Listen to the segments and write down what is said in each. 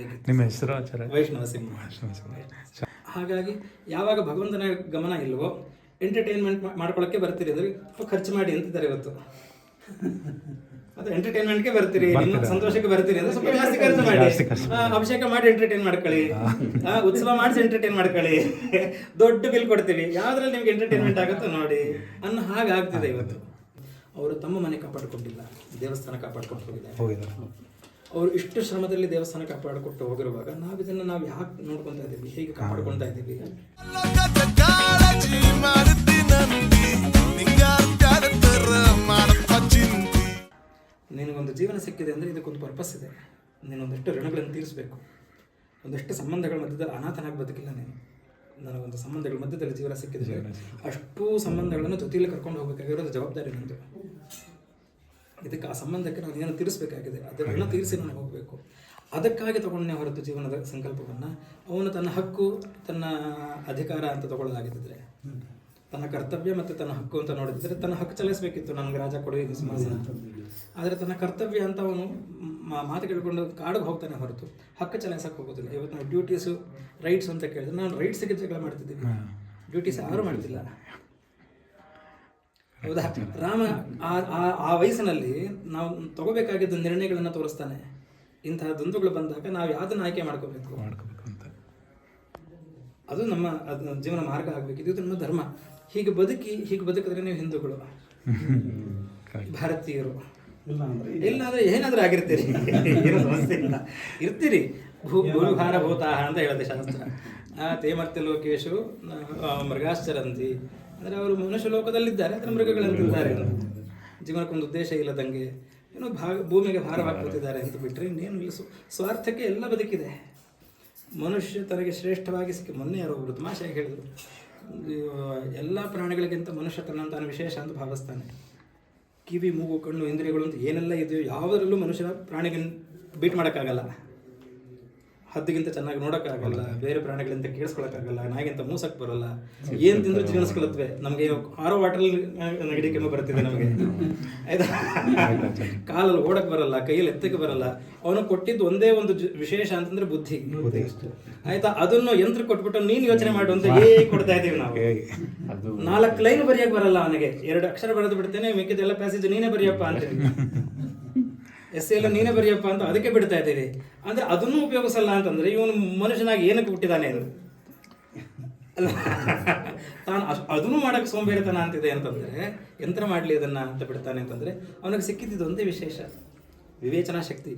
ಬೇಕಿತ್ತು. ನಿಮ್ಮ ಹೆಸರು ಆಚಾರ ವೈಷ್ಣವ ಸಿಂಹ ಹಾಗಾಗಿ ಯಾವಾಗ ಭಗವಂತನ ಗಮನ ಇಲ್ವೋ ಎಂಟರ್ಟೈನ್ಮೆಂಟ್ ಮಾಡ್ಕೊಳಕ್ಕೆ ಬರ್ತೀರಿ ಅಂದ್ರೆ ಸ್ವಲ್ಪ ಖರ್ಚು ಮಾಡಿ ಅಂತಿದ್ದಾರೆ ಇವತ್ತು. ಅದು ಎಂಟರ್ಟೈನ್ಮೆಂಟ್ಗೆ ಬರ್ತೀರಿ ನಿಮ್ಮ ಸಂತೋಷಕ್ಕೆ ಬರ್ತೀರಿ ಅಂದ್ರೆ ಸ್ವಲ್ಪ ಜಾಸ್ತಿ ಖರ್ಚು ಮಾಡಿ. ಅಭಿಷೇಕ ಮಾಡಿ ಎಂಟರ್ಟೈನ್ ಮಾಡ್ಕೊಳ್ಳಿ. ಉತ್ಸವ ಮಾಡಿಸಿ ಎಂಟರ್ಟೈನ್ ಮಾಡ್ಕೊಳ್ಳಿ. ದೊಡ್ಡ ಬಿಲ್ ಕೊಡ್ತೀವಿ. ಯಾವ್ದ್ರಲ್ಲಿ ನಿಮ್ಗೆ ಎಂಟರ್ಟೈನ್ಮೆಂಟ್ ಆಗುತ್ತೋ ನೋಡಿ. ಅನ್ನೋ ಹಾಗೆ ಆಗ್ತಿದೆ ಇವತ್ತು. ಅವರು ತಮ್ಮ ಮನೆ ಕಾಪಾಡ್ಕೊಂಡಿಲ್ಲ. ದೇವಸ್ಥಾನ ಕಾಪಾಡ್ಕೊಂಡು ಹೋಗಿದ್ದಾರೆ. ಅವರು ಇಷ್ಟು ಶ್ರಮದಲ್ಲಿ ದೇವಸ್ಥಾನ ಕಾಪಾಡಿಕೊಟ್ಟು ಹೋಗಿರುವಾಗ ನಾವು ಇದನ್ನ ನಾವು ಯಾಕೆ ನೋಡ್ಕೊತಾ ಇದ್ದೀವಿ? ಹೇಗೆ ಕಾಪಾಡ್ಕೊತಾ ಇದ್ದೀವಿ? ನಿನಗೊಂದು ಜೀವನ ಸಿಕ್ಕಿದೆ ಅಂದರೆ ಇದಕ್ಕೊಂದು ಪರ್ಪಸ್ ಇದೆ. ನೀನೊಂದಷ್ಟು ಋಣಗಳನ್ನು ತೀರಿಸಬೇಕು. ಒಂದಷ್ಟು ಸಂಬಂಧಗಳ ಮಧ್ಯದಲ್ಲಿ ಅನಾಥನಾಗಿ ಬದುಕಿಲ್ಲ ನೀನು. ನನಗೊಂದು ಸಂಬಂಧಗಳ ಮಧ್ಯದಲ್ಲಿ ಜೀವನ ಸಿಕ್ಕಿದೆ. ಅಷ್ಟು ಸಂಬಂಧಗಳನ್ನು ಜೊತೆಯಲ್ಲಿ ಕರ್ಕೊಂಡು ಹೋಗಬೇಕಾಗಿರೋದು ಜವಾಬ್ದಾರಿ ನಂದು. ಇದಕ್ಕೆ ಆ ಸಂಬಂಧಕ್ಕೆ ನಾನು ಏನು ತೀರಿಸಬೇಕಾಗಿದೆ ಋಣ ತೀರಿಸಿ ನಾನು ಹೋಗಬೇಕು. ಅದಕ್ಕಾಗಿ ತಗೊಂಡೇ ಹೊರತು ಜೀವನದ ಸಂಕಲ್ಪವನ್ನು ಅವನು ತನ್ನ ಹಕ್ಕು ತನ್ನ ಅಧಿಕಾರ ಅಂತ ತಗೊಳ್ಳೋದಾಗಿದ್ದರೆ ತನ್ನ ಕರ್ತವ್ಯ ಮತ್ತು ತನ್ನ ಹಕ್ಕು ಅಂತ ನೋಡಿದ್ರೆ ತನ್ನ ಹಕ್ಕು ಚಲಾಯಿಸಬೇಕಿತ್ತು ನನಗೆ ರಾಜ ಕೊಡುವೆ ಇದು ಸಿಂಹಾಸನ ಆದರೆ ತನ್ನ ಕರ್ತವ್ಯ ಅಂತ ಅವನು ಮಾತು ಕೇಳಿಕೊಂಡು ಕಾಡಿಗೆ ಹೋಗ್ತಾನೆ ಹೊರತು. ಹಕ್ಕು ಚಲಾಯಿಸಕ್ಕೆ ಹೋಗೋದಿಲ್ಲ. ಇವತ್ತು ನಾವು ಡ್ಯೂಟೀಸು ರೈಟ್ಸ್ ಅಂತ ಕೇಳಿದ್ರೆ ನಾನು ರೈಟ್ಸಿಗೆ ಜಗಳ ಮಾಡ್ತಿದ್ದೀನಿ. ಡ್ಯೂಟೀಸ್ ಯಾರು ಮಾಡ್ತಿಲ್ಲ. ಹೌದಾ? ರಾಮ ಆ ಆ- ಆ ವಯಸ್ಸಿನಲ್ಲಿ ನಾವು ತಗೋಬೇಕಾಗಿದ್ದ ನಿರ್ಣಯಗಳನ್ನು ತೋರಿಸ್ತಾನೆ. ಇಂತಹ ದ್ವಂದ್ವಗಳು ಬಂದಾಗ ನಾವು ಯಾವ್ದನ್ನ ಆಯ್ಕೆ ಮಾಡ್ಕೋಬೇಕು? ಮಾಡ್ಕೋಬೇಕು ಅಂತ. ಅದು ನಮ್ಮ ಅದು ಜೀವನ ಮಾರ್ಗ ಆಗಬೇಕು. ಇದು ನಮ್ಮ ಧರ್ಮ. ಹೀಗೆ ಬದುಕಿ ಹೀಗೆ ಬದುಕಿದ್ರೆ ನೀವು ಹಿಂದೂಗಳು. ಭಾರತೀಯರು. ಇಲ್ಲ ಅಂದ್ರೆ ಏನಾದ್ರೂ ಆಗಿರ್ತೀರಿ? ಸಮಸ್ಯೆ ಇಲ್ಲ. ಇರ್ತೀರಿ. ಭೂ ಭೂವಿಹಾರ ಭೂತಾಹ ಅಂತ ಹೇಳುತ್ತೆ ಶಾಸ್ತ್ರ. ಆ, ತೇ ಲೋಕೇಶು ಮೃಗಾಶ್ಚರಂತಿ ಅಂದ್ರೆ ಅವರು ಮನುಷ್ಯ ಲೋಕದಲ್ಲಿದ್ದಾರೆ ಅಂದ್ರೆ ಮೃಗಗಳಂತಿದ್ದಾರೆ ಜೀವನಕ್ಕೊಂದು ಉದ್ದೇಶ ಇಲ್ಲದಂಗೆ ಏನೋ ಭಾಗ, ಭೂಮಿಗೆ ಭಾರವಾಗ್ಬಿಟ್ಟಿದ್ದಾರೆ ಅಂತ ಬಿಟ್ಟರೆ ಇನ್ನೇನು ಇಲ್ಲ. ಸ್ವ- ಸ್ವಾರ್ಥಕ್ಕೆ ಎಲ್ಲ ಬದುಕಿದೆ. ಮನುಷ್ಯ ತನಗೆ ಶ್ರೇಷ್ಠವಾಗಿ ಸಿಕ್ಕಿ, ಮೊನ್ನೆ ಯಾರೋ ಒಬ್ಬರು ತಮಾಷೆಯಾಗಿ ಹೇಳಿದ್ರು ಎಲ್ಲ ಪ್ರಾಣಿಗಳಿಗಿಂತ ಮನುಷ್ಯ ತನ್ನ ತಾನು ವಿಶೇಷ ಅಂತ ಭಾವಿಸ್ತಾನೆ. ಕಿವಿ, ಮೂಗು, ಕಣ್ಣು, ಇಂದ್ರಿಯಗಳು ಅಂತ ಏನೆಲ್ಲ ಇದೆಯೋ, ಯಾವುದರಲ್ಲೂ ಮನುಷ್ಯನ ಪ್ರಾಣಿಗೆ ಬೀಟ್ ಮಾಡೋಕ್ಕಾಗಲ್ಲ. ಹದ್ದಿಗಿಂತ ಚೆನ್ನಾಗಿ ನೋಡೋಕ್ಕಾಗಲ್ಲ ಬೇರೆ ಪ್ರಾಣಿಗಳಿಂದ ಕೇಳಿಸ್ಕೊಳಕ್ಕಾಗಲ್ಲ ನಾಯಿಗಿಂತ ಮೂಸಕ್ಕೆ ಬರಲ್ಲ ಏನು ತಿಂದ್ರು ಜೀವನಿಸ್ಕೊಳತ್ವೆ ನಮಗೆ ಆರೋ ವಾಟರ್ ನೆಗಡಿ ಕೆಮ್ಮು ಬರ್ತಿದೆ ನಮಗೆ. ಆಯ್ತಾ? ಕಾಲಲ್ಲಿ ಓಡಕ್ ಬರಲ್ಲ ಕೈಯಲ್ಲಿ ಎತ್ತಕ್ಕೆ ಬರಲ್ಲ. ಅವನು ಕೊಟ್ಟಿದ್ದು ಒಂದೇ ಒಂದು ವಿಶೇಷ ಅಂತಂದ್ರೆ ಬುದ್ಧಿ. ಆಯ್ತಾ? ಅದನ್ನು ಯಂತ್ರ ಕೊಟ್ಬಿಟ್ಟು ನೀನ್ ಯೋಚನೆ ಮಾಡು ಅಂತ ಹೇಗೆ ಕೊಡ್ತಾ ಇದೀವಿ ನಾವು? ಅದು ನಾಲ್ಕು ಲೈನ್ ಬರೆಯಕ್ ಬರಲ್ಲ ಅವನಿಗೆ. ಎರಡು ಅಕ್ಷರ ಬರೆದು ಬಿಡ್ತೇನೆ ಮಿಕ್ಕಿದೆಲ್ಲ ಪ್ಯಾಸೇಜ್ ನೀನೇ ಬರೆಯಪ್ಪ ಅಂತೀನಿ ಎಸ್ ಎಲ್ಲ ನೀನೇ ಬರೆಯಪ್ಪ ಅಂತ ಅದಕ್ಕೆ ಬಿಡ್ತಾ ಇದ್ದೀವಿ ಅಂದ್ರೆ ಅದನ್ನು ಉಪಯೋಗಿಸಲ್ಲ ಅಂತಂದ್ರೆ ಇವನು ಮನುಷ್ಯನಾಗಿ ಏನಕ್ಕೆ ಹುಟ್ಟಿದಾನೆ ಇದು ಅಲ್ಲ ತಾನು ಅಷ್ಟು ಅದನ್ನು ಮಾಡಕ್ಕೆ ಸೋಂಬೇರಿತನ ಅಂತಿದೆ ಅಂತಂದ್ರೆ ಯಂತ್ರ ಮಾಡಲಿ ಅದನ್ನ ಅಂತ ಬಿಡ್ತಾನೆ ಅಂತಂದ್ರೆ ಅವನಿಗೆ ಸಿಕ್ಕಿದ್ದು ಒಂದೇ ವಿಶೇಷ. ವಿವೇಚನಾ ಶಕ್ತಿ.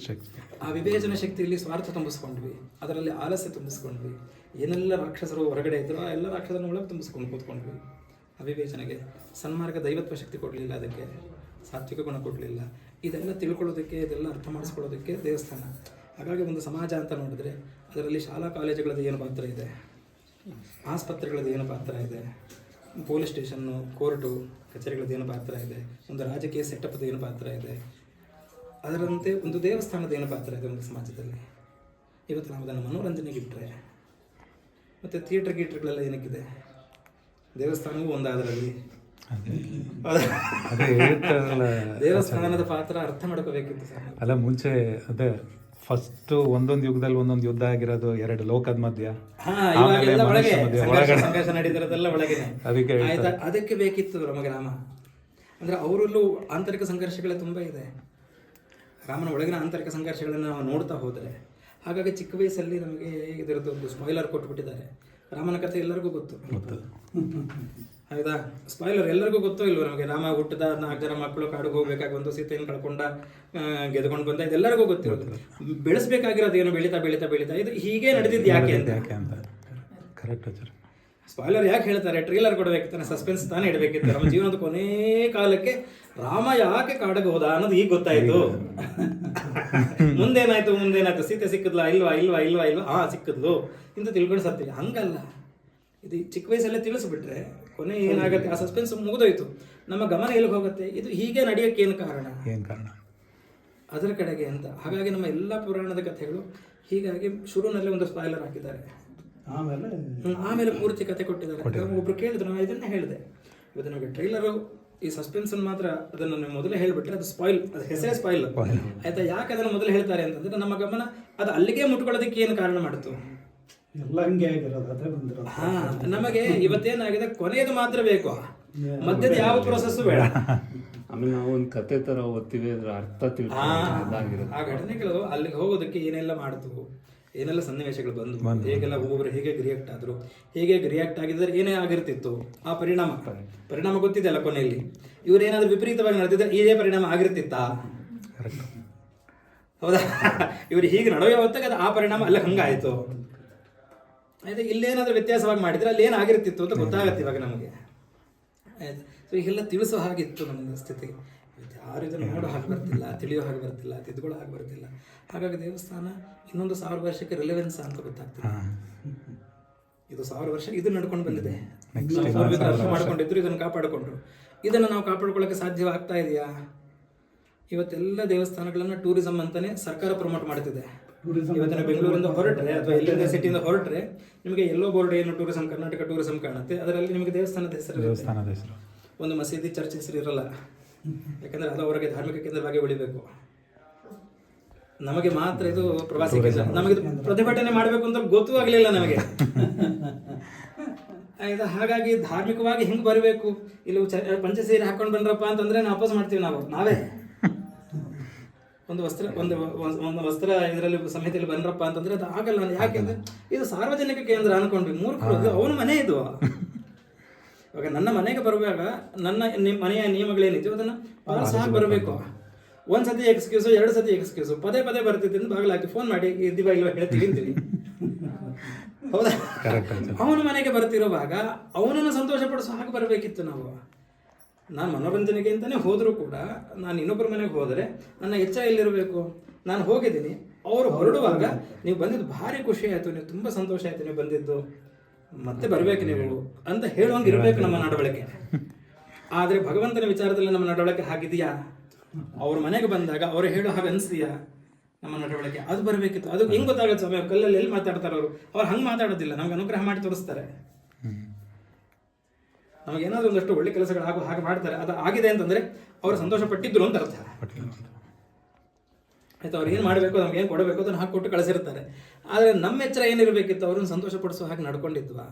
ಆ ವಿವೇಚನಾ ಶಕ್ತಿಯಲ್ಲಿ ಸ್ವಾರ್ಥ ತುಂಬಿಸ್ಕೊಂಡ್ವಿ. ಅದರಲ್ಲಿ ಆಲಸ್ಯ ತುಂಬಿಸ್ಕೊಂಡ್ವಿ. ಏನೆಲ್ಲ ರಾಕ್ಷಸರು ಹೊರಗಡೆ ಇದ್ರು ಆ ಎಲ್ಲ ರಾಕ್ಷಸರನ್ನು ಒಳಗೆ ತುಂಬಿಸ್ಕೊಂಡು ಕೂತ್ಕೊಂಡ್ವಿ. ಅವಿವೇಚನೆಗೆ ಸನ್ಮಾರ್ಗ ದೈವತ್ವ ಶಕ್ತಿ ಕೊಡಲಿಲ್ಲ ಅದಕ್ಕೆ. ಸಾತ್ವಿಕ ಗುಣ ಕೊಡಲಿಲ್ಲ. ಇದೆಲ್ಲ ತಿಳ್ಕೊಳ್ಳೋದಕ್ಕೆ, ಇದೆಲ್ಲ ಅರ್ಥ ಮಾಡಿಸ್ಕೊಳ್ಳೋದಕ್ಕೆ ದೇವಸ್ಥಾನ. ಹಾಗಾಗಿ ಒಂದು ಸಮಾಜ ಅಂತ ನೋಡಿದ್ರೆ ಅದರಲ್ಲಿ ಶಾಲಾ ಕಾಲೇಜುಗಳದ್ದು ಏನು ಪಾತ್ರ ಇದೆ? ಆಸ್ಪತ್ರೆಗಳದ್ದು ಏನು ಪಾತ್ರ ಇದೆ? ಪೊಲೀಸ್ ಸ್ಟೇಷನ್ನು ಕೋರ್ಟು, ಕಚೇರಿಗಳದ್ದು ಏನು ಪಾತ್ರ ಇದೆ? ಒಂದು ರಾಜಕೀಯ ಸೆಟಪ್ದು ಏನು ಪಾತ್ರ ಇದೆ? ಅದರಂತೆ ಒಂದು ದೇವಸ್ಥಾನದ ಏನು ಪಾತ್ರ ಇದೆ ಒಂದು ಸಮಾಜದಲ್ಲಿ? ಇವತ್ತು ನಾವು ಅದನ್ನು ಮನೋರಂಜನೆಗೆ ಇಟ್ಟರೆ ಮತ್ತು ಥಿಯೇಟ್ರ್ ಗೀಟ್ರ್ಗಳೆಲ್ಲ ಏನಕ್ಕಿದೆ? ದೇವಸ್ಥಾನವೂ ಒಂದು ಅದರಲ್ಲಿ ಅದೇ ಹೇಳ್ತಾರಲ್ಲ. ದೇವಸ್ಥಾನದ ಪಾತ್ರ ಅರ್ಥ ಮಾಡ್ಕೋಬೇಕಿತ್ತು ಸರ್. ಅಲ್ಲ ಮುಂಚೆ ಅದೇ ಫಸ್ಟ್ ಒಂದೊಂದು ಯುಗದಲ್ಲಿ ಒಂದೊಂದು ಯುದ್ಧ ಆಗಿರೋದು ಎರಡು ಲೋಕದ ಮಧ್ಯ. ಒಳಗೆ ಸಂಘರ್ಷ ನಡೀತಿರೋದೆಲ್ಲ ಒಳಗೇನೆ ಅದಕ್ಕೆ ಅದಕ್ಕೆ ಬೇಕಿತ್ತು ರಾಮಗ್ರಾಮ ಅಂದ್ರೆ ಅವರಲ್ಲೂ ಆಂತರಿಕ ಸಂಘರ್ಷಗಳೇ ತುಂಬಾ ಇದೆ. ರಾಮನ ಒಳಗಿನ ಆಂತರಿಕ ಸಂಘರ್ಷಗಳನ್ನು ನಾವು ನೋಡ್ತಾ ಹೋದರೆ ಹಾಗಾಗಿ ಚಿಕ್ಕ ವಯಸ್ಸಲ್ಲಿ ನಮಗೆ ಇದರದ್ದು ಒಂದು ಸ್ಪಾಯ್ಲರ್ ಕೊಟ್ಬಿಟ್ಟಿದ್ದಾರೆ. ರಾಮನ ಕಥೆ ಎಲ್ಲರಿಗೂ ಗೊತ್ತು. ಹೌದಾ ಸ್ಪಾಯ್ಲರ್ ಎಲ್ಲರಿಗೂ ಗೊತ್ತೋ ಇಲ್ವ ನಮಗೆ? ರಾಮ ಹುಟ್ಟದ ನಾಲ್ಕು ಜನ ಮಕ್ಕಳು ಕಾಡಿಗೆ ಹೋಗ್ಬೇಕಾಗಿ ಬಂದು ಸೀತೆಯನ್ನು ಕಳ್ಕೊಂಡ ಗೆದ್ಕೊಂಡು ಬಂದ ಇದೆಲ್ಲರಿಗೂ ಗೊತ್ತಿರೋದು ಬೆಳೆಸ್ಬೇಕಾಗಿರೋದು ಏನು? ಬೆಳೀತಾ ಬೆಳೀತಾ ಬೆಳೀತಾ. ಇದು ಹೀಗೆ ನಡೆದಿದ್ದು ಯಾಕೆ ಅಂತ? ಯಾಕೆ ಅಂತ? ಕರೆಕ್ಟ್ ಸರ್ ಸ್ಪಾಯ್ಲರ್ ಯಾಕೆ ಹೇಳ್ತಾರೆ? ಟ್ರೇಲರ್ ತಾನೆ ಸಸ್ಪೆನ್ಸ್ ತಾನೇ ಇಡಬೇಕಿತ್ತು. ನಮ್ಮ ಜೀವನದ ಕೊನೇ ಕಾಲಕ್ಕೆ ರಾಮ ಯಾಕೆ ಕಾಡಿಗೆ ಹೋದ ಅನ್ನೋದು ಈಗ ಗೊತ್ತಾಯ್ತು. ಮುಂದೇನಾಯ್ತು ಮುಂದೇನಾಯ್ತು? ಸೀತೆ ಸಿಕ್ಕದ್ಲಾ ಇಲ್ವಾ ಇಲ್ವಾ ಇಲ್ವಾ ಇಲ್ವಾ? ಹಾ ಸಿಕ್ಕದ್ಲು. ಇಂತ ತಿಳ್ಕೊಂಡು ಸತ್ತಿ ಹಂಗಲ್ಲ. ಇದು ಚಿಕ್ಕ ವಯಸ್ಸಲ್ಲೇ ತಿಳಿಸ್ಬಿಟ್ರೆ ಕೊನೆ ಏನಾಗುತ್ತೆ? ಆ ಸಸ್ಪೆನ್ಸ್ ಮುಗಿದೋಯ್ತು. ನಮ್ಮ ಗಮನ ಎಲ್ಲಿಗೆ ಹೋಗುತ್ತೆ? ಇದು ಹೀಗೆ ನಡೆಯೋಕೆ ಏನು ಕಾರಣ? ಏನು ಕಾರಣ? ಅದರ ಕಡೆಗೆ ಅಂತ. ಹಾಗಾಗಿ ನಮ್ಮ ಎಲ್ಲ ಪುರಾಣದ ಕಥೆಗಳು ಹೀಗಾಗಿ ಶುರುವಿನಲ್ಲೇ ಒಂದು ಸ್ಪಾಯ್ಲರ್ ಹಾಕಿದ್ದಾರೆ. ಆಮೇಲೆ ಆಮೇಲೆ ಪೂರ್ತಿ ಕತೆ ಕೊಟ್ಟಿದ್ದಾರೆ. ಒಬ್ರು ಕೇಳಿದ್ರು ನಾನು ಇದನ್ನೇ ಹೇಳಿದೆ. ಇವತ್ತು ನಮಗೆ ಟ್ರೈಲರು ಈ ಸಸ್ಪೆನ್ಸ್ ಮಾತ್ರ ಅದನ್ನು ನೀವು ಮೊದಲೇ ಹೇಳಿಬಿಟ್ರೆ ಅದು ಸ್ಪಾಯಿಲ್ ಅದು ಹೆಸರೇ ಸ್ಪಾಯಿಲ್ ಆಯ್ತಾ? ಯಾಕೆ ಅದನ್ನು ಮೊದಲು ಹೇಳ್ತಾರೆ ಅಂತಂದ್ರೆ ನಮ್ಮ ಗಮನ ಅದು ಅಲ್ಲಿಗೆ ಮುಟ್ಕೊಳ್ಳೋದಕ್ಕೆ ಏನು ಕಾರಣ ಮಾಡಿತು? ಎಲ್ಲ ಹಂಗೆ ಆಗಿರೋದು ಅದೇ ಬಂದಿರೋದು. ಹಾ ನಮಗೆ ಇವತ್ತೇನಾಗಿದೆ ಕೊನೆಯದು ಮಾತ್ರ ಬೇಕು. ಮಧ್ಯದ ಯಾವ ಪ್ರೊಸೆಸ್ ಬೇಡ. ಆಮೇಲೆ ನಾವು ಒಂದು ಕತೆ ತರ ಓದ್ತೀವಿ ಅದ್ರ ಅರ್ಥ ಅದಾಗಿರುತ್ತೆ ಆ ಘಟನೆಗಳು ಅಲ್ಲಿಗೆ ಹೋಗೋದಕ್ಕೆ ಏನೆಲ್ಲ ಮಾಡಿತು ಏನೆಲ್ಲ ಸನ್ನಿವೇಶಗಳು ಬಂದು ಹೇಗೆಲ್ಲ ಒಬ್ಬೊಬ್ರು ಹೇಗೆ ರಿಯಾಕ್ಟ್ ಆದ್ರು ಹೇಗೆ ರಿಯಾಕ್ಟ್ ಆಗಿದ್ರೆ ಏನೇ ಆಗಿರ್ತಿತ್ತು ಆ ಪರಿಣಾಮ ಪರಿಣಾಮ ಗೊತ್ತಿದೆಯಲ್ಲ ಕೊನೆಯಲ್ಲಿ? ಇವ್ರು ಏನಾದ್ರು ವಿಪರೀತವಾಗಿ ನಡೆದಿದ್ರೆ ಇದೇ ಪರಿಣಾಮ ಆಗಿರ್ತಿತ್ತಾ? ಹೌದಾ? ಇವ್ರು ಹೀಗೆ ನಡೆಯೋ ಹೊತ್ತಾಗ ಅದು ಆ ಪರಿಣಾಮ ಅಲ್ಲ ಹಂಗಾಯ್ತು. ಆಯ್ತು ಇಲ್ಲೇನಾದರೂ ವ್ಯತ್ಯಾಸವಾಗಿ ಮಾಡಿದ್ರೆ ಅಲ್ಲಿ ಏನಾಗಿರ್ತಿತ್ತು ಅಂತ ಗೊತ್ತಾಗತ್ತೆ ಇವಾಗ ನಮಗೆ. ಸೊ ಈಗೆಲ್ಲ ತಿಳಿಸೋ ಹಾಗಿತ್ತು ನಮ್ಮ ಸ್ಥಿತಿ. ಯಾರು ಇದನ್ನು ನೋಡೋ ಹಾಗೆ ಬರ್ತಿಲ್ಲ ತಿಳಿಯೋ ಹಾಗೆ ಬರ್ತಿಲ್ಲ ತಿದ್ಕೊಳ್ಳೋ ಹಾಗೆ ಬರ್ತಿಲ್ಲ. ಹಾಗಾಗಿ ದೇವಸ್ಥಾನ ಇನ್ನೊಂದು ಸಾವಿರ ವರ್ಷಕ್ಕೆ ರಿಲೆವೆನ್ಸ್ ಅಂತ ಗೊತ್ತಾಗ್ತದೆ. ಇದು ಸಾವಿರ ವರ್ಷ ಇದು ನಡ್ಕೊಂಡು ಬಂದಿದೆ. ವರ್ಷ ಮಾಡ್ಕೊಂಡಿದ್ರು ಇದನ್ನು ಕಾಪಾಡಿಕೊಂಡ್ರು. ಇದನ್ನು ನಾವು ಕಾಪಾಡ್ಕೊಳ್ಳೋಕೆ ಸಾಧ್ಯವಾಗ್ತಾ ಇದೆಯಾ? ಇವತ್ತೆಲ್ಲ ದೇವಸ್ಥಾನಗಳನ್ನ ಟೂರಿಸಂ ಅಂತಲೇ ಸರ್ಕಾರ ಪ್ರಮೋಟ್ ಮಾಡ್ತಿದೆ. ಇವತ್ತಿನ ಬೆಂಗಳೂರಿಂದ ಹೊರಟ್ರೆ ಅಥವಾ ಎಲ್ಲಿಂದ ಸಿಟಿಯಿಂದ ಹೊರಟ್ರೆ ನಿಮಗೆ ಎಲ್ಲೋ ಬೋರ್ಡ್ ಏನು ಟೂರಿಸಂ ಕರ್ನಾಟಕ ಟೂರಿಸಂ ಕಾಣುತ್ತೆ. ಅದರಲ್ಲಿ ನಿಮಗೆ ದೇವಸ್ಥಾನದ ಹೆಸರು ದೇವಸ್ಥಾನದ ಹೆಸರು. ಒಂದು ಮಸೀದಿ ಚರ್ಚ್ ಹೆಸರು ಇರಲ್ಲ. ಯಾಕಂದ್ರೆ ಅದು ಅವರಿಗೆ ಧಾರ್ಮಿಕ ಕೇಂದ್ರವಾಗಿ ಉಳಿಬೇಕು. ನಮಗೆ ಮಾತ್ರ ಇದು ಪ್ರವಾಸಿ ಕೇಂದ್ರ. ನಮಗೆ ಪ್ರತಿಭಟನೆ ಮಾಡಬೇಕು ಅಂತ ಗೊತ್ತೂ ಆಗಲಿಲ್ಲ ನಮಗೆ. ಇದು ಹಾಗಾಗಿ ಧಾರ್ಮಿಕವಾಗಿ ಹೆಂಗೆ ಬರಬೇಕು? ಇಲ್ಲಿ ಚ- ಪಂಚಸೀರೆ ಹಾಕೊಂಡು ಬಂದ್ರಪ್ಪ ಅಂತಂದ್ರೆ ನಾವು ಅಪೋಸ್ ಮಾಡ್ತೀವಿ ನಾವು. ನಾವೇ. ಒಂದು ವಸ್ತ್ರ ಒಂದು ಒಂದು ವಸ್ತ್ರ ಇದರಲ್ಲಿ ಸಂಹಿತೆಯಲ್ಲಿ ಬಂದ್ರಪ್ಪ ಅಂತಂದ್ರೆ ಅದು ಆಗಲ್ಲ ಯಾಕೆಂದ್ರೆ ಇದು ಸಾರ್ವಜನಿಕ ಕೇಂದ್ರ ಅನ್ಕೊಂಡ್ವಿ. ಮೂರ್ಖರು ಅವನ ಮನೆ ಇದು. ಇವಾಗ ನನ್ನ ಮನೆಗೆ ಬರುವಾಗ ನನ್ನ ನಿಮ್ಮ ಮನೆಯ ನಿಯಮಗಳೇನಿದೆಯೋ ಅದನ್ನ ಹಾಕಿ ಬರಬೇಕು. ಒಂದ್ಸತಿ ಎಕ್ಸ್ಕ್ಯೂಸು ಎರಡು ಸತಿ ಎಕ್ಸ್ಕ್ಯೂಸು ಪದೇ ಪದೇ ಬರ್ತಿದ್ದೀನಿ ಬಾಗಿಲಾಕಿ ಫೋನ್ ಮಾಡಿ ಇದ್ದೀವ ಇಲ್ವ ಹೇಳ್ತೀವಿ ಅಂತೀನಿ. ಹೌದಾ? ಅವನ ಮನೆಗೆ ಬರ್ತಿರುವಾಗ ಅವನನ್ನು ಸಂತೋಷ ಪಡಿಸೋ ಹಾಗೆ ಬರಬೇಕಿತ್ತು ನಾವು. ನಾನು ಮನೋರಂಜನೆಗೆ ಅಂತಾನೆ ಹೋದರೂ ಕೂಡ ನಾನು ಇನ್ನೊಬ್ಬರ ಮನೆಗೆ ಹೋದರೆ ನನ್ನ ಹೆಚ್ಚ ಎಲ್ಲಿರಬೇಕು? ನಾನು ಹೋಗಿದ್ದೀನಿ. ಅವರು ಹೊರಡುವಾಗ ನೀವು ಬಂದಿದ್ದು ಭಾರಿ ಖುಷಿ ಆಯಿತು, ನೀವು ತುಂಬ ಸಂತೋಷ ಆಯಿತು ನೀವು ಬಂದಿದ್ದು. ಮತ್ತೆ ಬರಬೇಕು ನೀವು ಅಂತ ಹೇಳುವಂಗೆ ಇರಬೇಕು ನಮ್ಮ ನಡವಳಿಕೆ. ಆದರೆ ಭಗವಂತನ ವಿಚಾರದಲ್ಲಿ ನಮ್ಮ ನಡವಳಿಕೆ ಹಾಗಿದೆಯಾ? ಅವ್ರ ಮನೆಗೆ ಬಂದಾಗ ಅವ್ರು ಹೇಳೋ ಹಾಗೆ ಅನಿಸ್ತೀಯಾ? ನಮ್ಮ ನಡವಳಿಕೆ. ಅದು ಬರಬೇಕಿತ್ತು. ಅದು ಹೆಂಗೆ ಗೊತ್ತಾಗುತ್ತೆ ಸ್ವಾಮಿ ಕಲ್ಲಲ್ಲಿ ಎಲ್ಲಿ ಮಾತಾಡ್ತಾರೆ ಅವರು? ಅವ್ರು ಹಂಗೆ ಮಾತಾಡೋದಿಲ್ಲ. ನಮ್ಗೆ ಅನುಗ್ರಹ ಮಾಡಿ ತೋರಿಸ್ತಾರೆ. ನಮಗೆ ಏನಾದರೂ ಒಂದಷ್ಟು ಒಳ್ಳೆ ಕೆಲಸಗಳು ಹಾಗೂ ಹಾಗೆ ಮಾಡ್ತಾರೆ. ಅದು ಆಗಿದೆ ಅಂತಂದರೆ ಅವರು ಸಂತೋಷ ಪಟ್ಟಿದ್ರು ಅಂತ ಅರ್ಥ. ಆಯ್ತು, ಅವ್ರು ಏನು ಮಾಡಬೇಕು, ನಮ್ಗೆ ಏನು ಕೊಡಬೇಕು ಅದನ್ನು ಹಾಕಿ ಕೊಟ್ಟು ಕಳಿಸಿರ್ತಾರೆ. ಆದರೆ ನಮ್ಮ ಎಚ್ಚರ ಏನಿರಬೇಕಿತ್ತು, ಅವ್ರನ್ನ ಸಂತೋಷ ಪಡಿಸೋ ಹಾಗೆ ನಡ್ಕೊಂಡಿದ್ವಾ?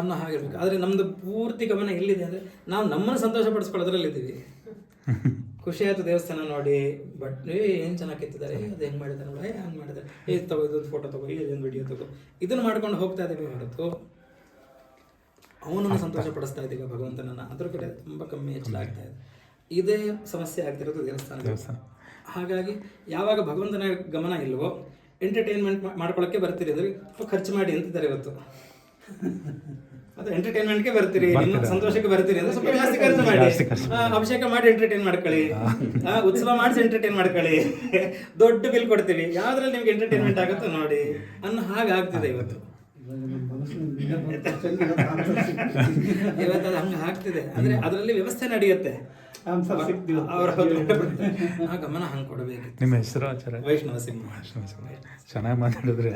ಅನ್ನೋ ಹಾಗಿರ್ಬೇಕು ಆದರೆ ನಮ್ಮದು ಪೂರ್ತಿ ಗಮನ ಎಲ್ಲಿದೆ ಅಂದರೆ ನಾವು ನಮ್ಮನ್ನು ಸಂತೋಷ ಪಡಿಸ್ಕೊಳ್ಳೋದ್ರಲ್ಲಿದ್ದೀವಿ ಖುಷಿ ಆಯಿತು ದೇವಸ್ಥಾನ ನೋಡಿ ಬಟ್ ಏನು ಚೆನ್ನಾಗಿ ಕೆತ್ತಿದ್ದಾರೆ? ಅದು ಹೆಂಗೆ ಮಾಡಿದ್ದಾರೆ? ನೋಡಿ ಹಂಗೆ ಮಾಡಿದ್ದಾರೆ. ಏ, ತಗೋ, ಇದೊಂದು ಫೋಟೋ ತಗೋ ಇದೊಂದು ವಿಡಿಯೋ ತಗೋ. ಇದನ್ನು ಮಾಡ್ಕೊಂಡು ಹೋಗ್ತಾ ಇದ್ದೀವಿ ಹೊರತು. ಅವನನ್ನು ಸಂತೋಷ ಪಡಿಸ್ತಾ ಇದ್ದೀವಿ ಭಗವಂತನನ್ನ. ಅದ್ರ ಕಡೆ ತುಂಬ ಕಮ್ಮಿ ಹೆಚ್ಚಲಾಗ್ತಾ ಇದೆ. ಇದೇ ಸಮಸ್ಯೆ ಆಗ್ತಿರೋದು ದೇವಸ್ಥಾನ ದೇವಸ್ಥಾನ. ಹಾಗಾಗಿ ಯಾವಾಗ ಭಗವಂತನ ಗಮನ ಇಲ್ವೋ ಎಂಟರ್ಟೈನ್ಮೆಂಟ್ ಮಾಡ್ಕೊಳಕ್ಕೆ ಬರ್ತೀರಿ ಅಂದ್ರೆ ಸ್ವಲ್ಪ ಖರ್ಚು ಮಾಡಿ ಅಂತಿದ್ದಾರೆ ಇವತ್ತು. ಅದು ಎಂಟರ್ಟೈನ್ಮೆಂಟ್ಗೆ ಬರ್ತೀರಿ ನಿಮ್ಮ ಸಂತೋಷಕ್ಕೆ ಬರ್ತೀರಿ ಅಂದ್ರೆ ಸ್ವಲ್ಪ ಜಾಸ್ತಿ ಖರ್ಚು ಮಾಡಿ. ಅಭಿಷೇಕ ಮಾಡಿ ಎಂಟರ್ಟೈನ್ ಮಾಡ್ಕೊಳ್ಳಿ. ಆ, ಉತ್ಸವ ಮಾಡಿಸಿ ಎಂಟರ್ಟೈನ್ ಮಾಡ್ಕೊಳ್ಳಿ. ದೊಡ್ಡ ಬಿಲ್ ಕೊಡ್ತೀವಿ. ಯಾವ್ದ್ರಲ್ಲಿ ನಿಮ್ಗೆ ಎಂಟರ್ಟೈನ್ಮೆಂಟ್ ಆಗುತ್ತೋ ನೋಡಿ. ಅನ್ನೋ ಹಾಗೆ ಆಗ್ತಿದೆ ಇವತ್ತು. ಇವತ್ತು ಅದು ಹಂಗೆ ಆಗ್ತಿದೆ. ಅಂದ್ರೆ ಅದರಲ್ಲಿ ವ್ಯವಸ್ಥೆ ನಡೆಯುತ್ತೆ. ಅವರ ಗಮನ ಹಂಗೆ ಕೊಡಬೇಕು ನಿಮ್ಮ ಹೆಸರು ಆಚಾರ್ಯ? ವೈಷ್ಣವ ಸಿಂಹ. ಚೆನ್ನಾಗಿ ಮಾತಾಡಿದ್ರೆ.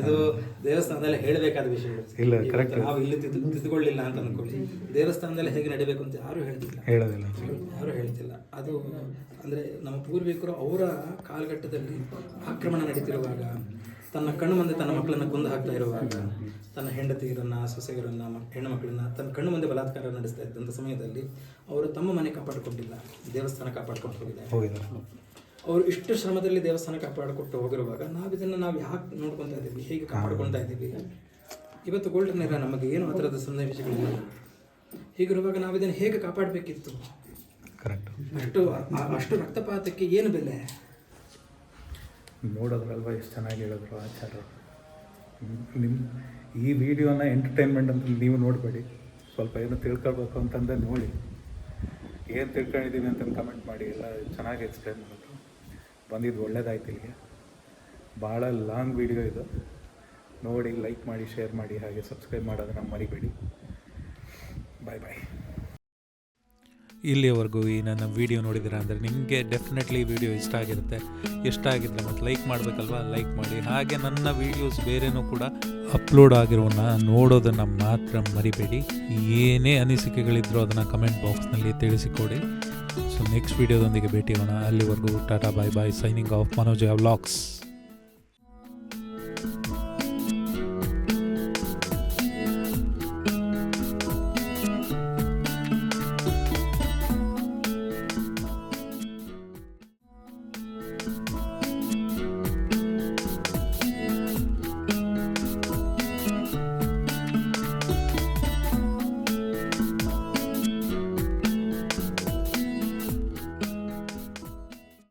ಇದು ದೇವಸ್ಥಾನದಲ್ಲಿ ಹೇಳಬೇಕಾದ ವಿಷಯ. ಇಲ್ಲ, ಕರೆಕ್ಟ್ ನಾವು ಇಲ್ಲಿ ತಿದ್ದು ತಿದ್ದುಕೊಳ್ಳಿಲ್ಲ ಅಂತ ಅನ್ಕೊಳ್ಳಿ ದೇವಸ್ಥಾನದಲ್ಲಿ ಹೇಗೆ ನಡಿಬೇಕು ಅಂತ ಯಾರು ಹೇಳ್ತಿಲ್ಲ. ಹೇಳೋದಿಲ್ಲ. ಯಾರು ಹೇಳ್ತಿಲ್ಲ. ಅದು ಅಂದ್ರೆ ನಮ್ಮ ಪೂರ್ವಿಕರು ಅವರ ಕಾಲಘಟ್ಟದಲ್ಲಿ ಆಕ್ರಮಣ ನಡೀತಿರುವಾಗ ತನ್ನ ಕಣ್ಣು ಮುಂದೆ ತನ್ನ ಮಕ್ಕಳನ್ನ ಕುಂದು ಹಾಕ್ತಾ ಇರುವಾಗ ತನ್ನ ಹೆಂಡತಿಯರನ್ನ ಸೊಸೆಯರನ್ನ ಹೆಣ್ಣು ಮಕ್ಕಳನ್ನ ತನ್ನ ಕಣ್ಣು ಮುಂದೆ ಬಲಾತ್ಕಾರ ನಡೆಸ್ತಾ ಇದ್ದಂಥ ಸಮಯದಲ್ಲಿ ಅವರು ತಮ್ಮ ಮನೆ ಕಾಪಾಡಿಕೊಂಡಿಲ್ಲ ದೇವಸ್ಥಾನ ಕಾಪಾಡ್ಕೊಂಡು ಹೋಗಿದ್ದಾರೆ. ಹೋಗಿದ್ದಾರೆ. ಅವರು ಇಷ್ಟು ಶ್ರಮದಲ್ಲಿ ದೇವಸ್ಥಾನ ಕಾಪಾಡಿಕೊಟ್ಟು ಹೋಗಿರುವಾಗ ನಾವು ಇದನ್ನ ನಾವು ಯಾಕೆ ನೋಡ್ಕೊತಾ ಇದ್ದೀವಿ ಹೇಗೆ ಕಾಪಾಡ್ಕೊಳ್ತಾ ಇದ್ದೀವಿ? ಇವತ್ತು ಗೋಲ್ಡನ್ ಇರ ನಮಗೆ ಏನು ಆ ಥರದ ಸನ್ನಿವೇಶಗಳಿಲ್ಲ. ಹೀಗಿರುವಾಗ ನಾವು ಇದನ್ನು ಹೇಗೆ ಕಾಪಾಡಬೇಕಿತ್ತು? ಕರೆಕ್ಟ್ ಅಷ್ಟು ಅಷ್ಟು ರಕ್ತಪಾತಕ್ಕೆ ಏನು ಬೆಲೆ? ನೋಡೋದ್ರಲ್ವ ಎಷ್ಟು ಚೆನ್ನಾಗಿ ಹೇಳಿದ್ರು ಆಚಾರ್ಯರು. ನಿಮ್ಮ ಈ ವಿಡಿಯೋನ ಎಂಟರ್ಟೈನ್ಮೆಂಟ್ ಅಂತ ನೀವು ನೋಡಬೇಡಿ. ಸ್ವಲ್ಪ ಏನು ತಿಳ್ಕೊಳ್ಬೇಕು ಅಂತಂದರೆ ನೋಡಿ. ಏನು ತಿಳ್ಕೊಂಡಿದ್ದೀವಿ ಅಂತ ಕಮೆಂಟ್ ಮಾಡಿ, ಎಲ್ಲ ಚೆನ್ನಾಗಿ ಎಕ್ಸ್ಪ್ಲೇನ್ ಮಾಡಿದ್ರು ಬಂದಿದ್ದು ಒಳ್ಳೇದಾಯ್ತು ಇಲ್ಲಿಗೆ. ಭಾಳ ಲಾಂಗ್ ವಿಡಿಯೋ ಇದು. ನೋಡಿ ಲೈಕ್ ಮಾಡಿ ಶೇರ್ ಮಾಡಿ, ಹಾಗೆ ಸಬ್ಸ್ಕ್ರೈಬ್ ಮಾಡೋದನ್ನು ಮರಿಬೇಡಿ. ಬಾಯ್ ಬಾಯ್ ಇಲ್ಲಿಯವರೆಗೂ ಈ ನನ್ನ ವೀಡಿಯೋ ನೋಡಿದ್ದೀರಾ ಅಂದರೆ ನಿಮಗೆ ಡೆಫಿನೆಟ್ಲಿ ವಿಡಿಯೋ ಇಷ್ಟ ಆಗಿರುತ್ತೆ. ಇಷ್ಟ ಆಗಿದ್ರೆ ಮತ್ತು ಲೈಕ್ ಮಾಡಬೇಕಲ್ವಾ? ಲೈಕ್ ಮಾಡಿ. ಹಾಗೆ ನನ್ನ ವೀಡಿಯೋಸ್ ಬೇರೆನೂ ಕೂಡ ಅಪ್ಲೋಡ್ ಆಗಿರೋನ ನೋಡೋದನ್ನು ಮಾತ್ರ ಮರಿಬೇಡಿ. ಏನೇ ಅನಿಸಿಕೆಗಳಿದ್ರೂ ಅದನ್ನು ಕಮೆಂಟ್ ಬಾಕ್ಸ್ನಲ್ಲಿ ತಿಳಿಸಿಕೊಡಿ. ಸೊ ನೆಕ್ಸ್ಟ್ ವೀಡಿಯೋದೊಂದಿಗೆ ಭೇಟಿಯೋಣ ಅಲ್ಲಿವರೆಗೂ tata bye bye signing off Manojaya vlogs